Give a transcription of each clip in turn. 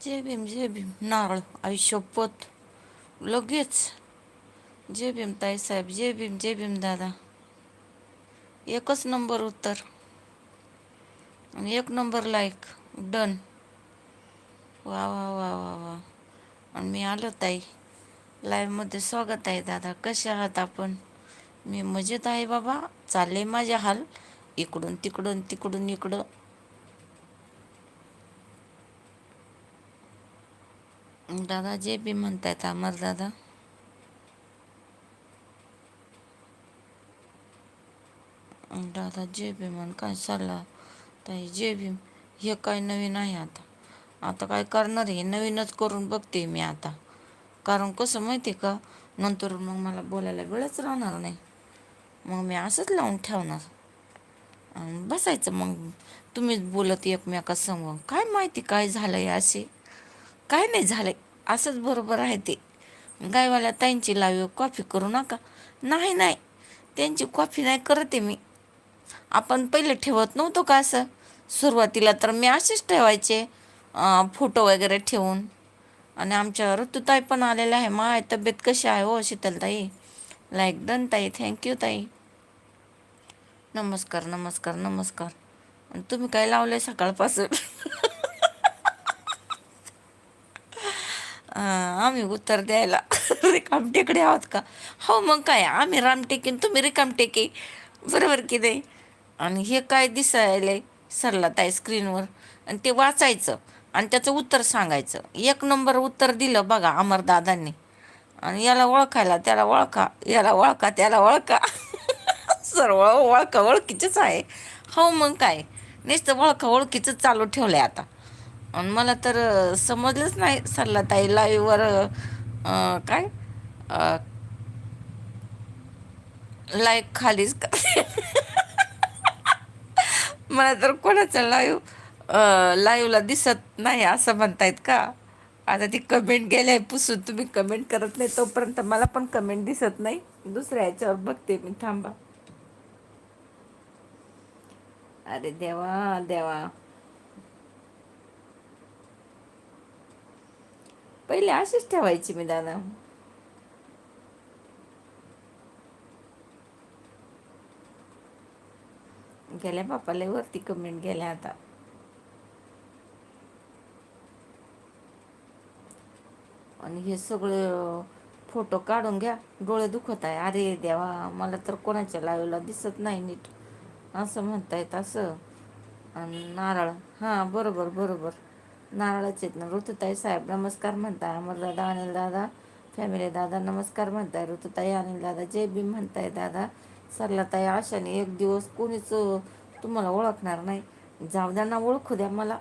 जे भीम जे भीम नारळ आयुष्यपत लगेच जे भीम ताईसाहेब जे भीम जे भीम दादा एकच नंबर उत्तर आणि एक नंबर लाईक डन वा वा वा वा वा आणि मी आलो ताई लाईव्हमध्ये स्वागत आहे दादा कसे आहात आपण मी मजेत आहे बाबा चालले माझे हाल इकडून तिकडून तिकडून इकडं दादा जे बी म्हणतायत अमर दादा. दादा जे बी म्हण काय चालला ताई? जे बी हे काय नवीन आहे आता? आता काय करणार आहे? नवीनच करून बघते मी आता. कारण कसं माहिती का नंतर मग मला बोलायला वेळच राहणार नाही. मग मी असंच लावून ठेवणार. बसायचं मग. तुम्हीच बोलत एकमेकासमोर काय माहिती काय झालं आहे असे? काय नाही झालंय. असंच बरोबर आहे ते. गायवाल्या ताईंची लावी कॉफी करू नका. नाही नाही. त्यांची कॉफी नाही करते मी. आपण पहिले ठेवत नव्हतो का असं? सुरुवातीला तर मी असेच ठेवायचे फोटो वगैरे ठेवून. आणि आमच्या ऋतुताई पण आलेल्या आहे. माय तब्येत कशी आहे हो शीतलताई? लाईक डन ताई. थँक्यू ताई. नमस्कार नमस्कार नमस्कार. तुम्ही काय आहे सकाळपासून? आम्ही उत्तर द्यायला. रिकामटेकडे आहोत का? हो मग काय? आम्ही रामटेकीन तुम्ही रिकामटेकी बरोबर की नाही? आणि हे काय दिसायलंय सरला ताई स्क्रीनवर आणि ते वाचायचं. आणि त्याचं उत्तर सांगायचं. एक नंबर उत्तर दिलं बघा अमरदादांनी आणि याला ओळखायला त्याला ओळखा. याला ओळखा त्याला ओळखा. सर्व ओळखा ओळखीचंच आहे. हो मग काय? नुसतं ओळखा ओळखीचं चालू ठेवलं आहे आता. मला तर समजलंच नाही सल्ला ताई. लाईव्हवर काय? लाईक खालीच मला तर कोणाचं लाईव्ह लाईव्हला दिसत नाही असं म्हणतायत का? आता ती कमेंट गेले पुसून तुम्ही कमेंट करत नाही तोपर्यंत मला पण कमेंट दिसत नाही. दुसऱ्या याच्यावर बघते मी थांबा. अरे देवा देवा. पहिले अशीच ठेवायची मी दादा गेल्या बापाला वरती कमेंट गेल्या आता. आणि हे सगळे फोटो काढून घ्या डोळे दुखत आहे. अरे देवा मला तर कोणाच्या लाईव्हला दिसत नाही नीट. असं म्हणतायत असं. आणि नारळ. हां बरोबर बरोबर. नारळाचे आहेत ना. ऋतुताई साहेब नमस्कार म्हणताय. अमरदादा अनिल दादा फॅमिली दादा नमस्कार म्हणताय. ऋतुताई अनिल दादा जय भीम म्हणताय दादा सरलाताई आशाने एक दिवस कोणीच तुम्हाला ओळखणार नाही. जाऊ द्या ना ओळखू द्या मला.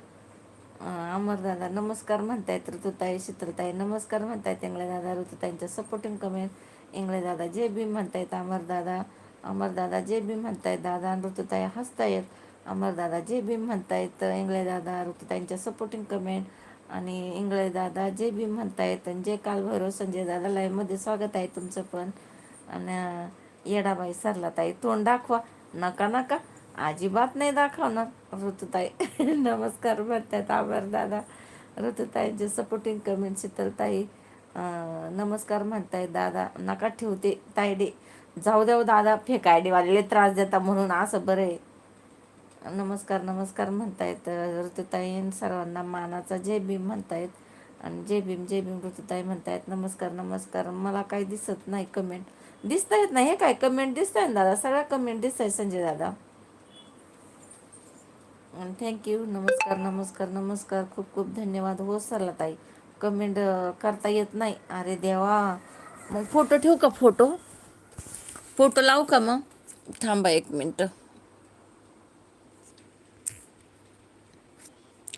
अमरदादा नमस्कार म्हणतायत ऋतुताई शीतलताई नमस्कार म्हणतायत इंगळे दादा. ऋतुताईंच्या सपोर्टिंग कमेंट इंगळे दादा जे बी म्हणतायत अमरदादा अमरदादा जे बी म्हणतायत दादा ऋतुताई हसतायत. अमरदादा जे बी म्हणतायत इंगळे दादा ऋतुताईंच्या सपोर्टिंग कमेंट आणि इंगळे दादा जे बी म्हणतायत जे काल भैरव संजय दादा लाईव्हमध्ये स्वागत आहे तुमचं पण. आणि येडाबाई सरला ताई तोंड दाखवा. नका नका. अजिबात नाही दाखवणार ऋतुताई. नमस्कार म्हणतात आभार दादा. ऋतुताईंचे सपोर्टिंग कमेंट शीतलताई. नमस्कार म्हणताय दादा. नका ठेवते तायडे. जाऊ देऊ दादा फेकायडे वालेले त्रास देता म्हणून. असं बरं आहे. नमस्कार नमस्कार म्हणतायत ऋतुताई सर्वांना मानाचा जय भीम म्हणतायत. आणि जय भीम जय भीम ऋतुताई म्हणतायत नमस्कार नमस्कार. मला काही दिसत नाही कमेंट दिसत आहेत ना हे काय? कमेंट दिसत आहे दादा? सगळ्या कमेंट दिसत आहेत संजय दादा. थँक्यू नमस्कार नमस्कार नमस्कार. खूप खूप धन्यवाद. हो सरला ताई. कमेंट करता येत नाही. अरे देवा. मग फोटो ठेवू का फोटो फोटो लावू का मग? थांबा एक मिनटं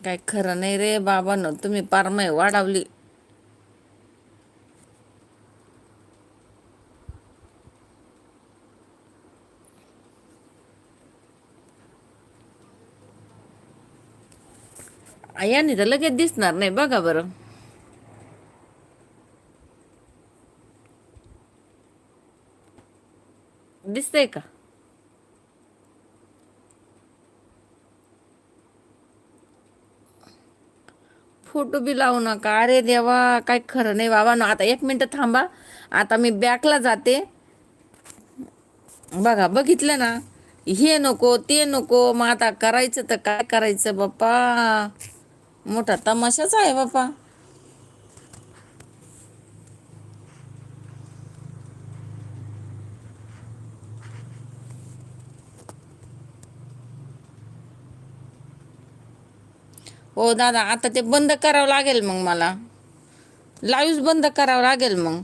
काय खरं नाही रे बाबा न तुम्ही पारमय वाढवली. याने तर लगेच दिसणार नाही बघा बरं. दिसतंय का? फोटो बी लावू नका. अरे देवा काय खरं नाही बाबा. ना आता एक मिनटं थांबा. आता मी बॅकला जाते. बघा बघितलं ना? हे नको ते नको. मग आता करायचं तर काय करायचं बाप्पा? मोठा तमाशाच आहे बाप्पा. हो दादा आता ते बंद करावं लागेल मग मला. लाईव्ह बंद करावं लागेल मग.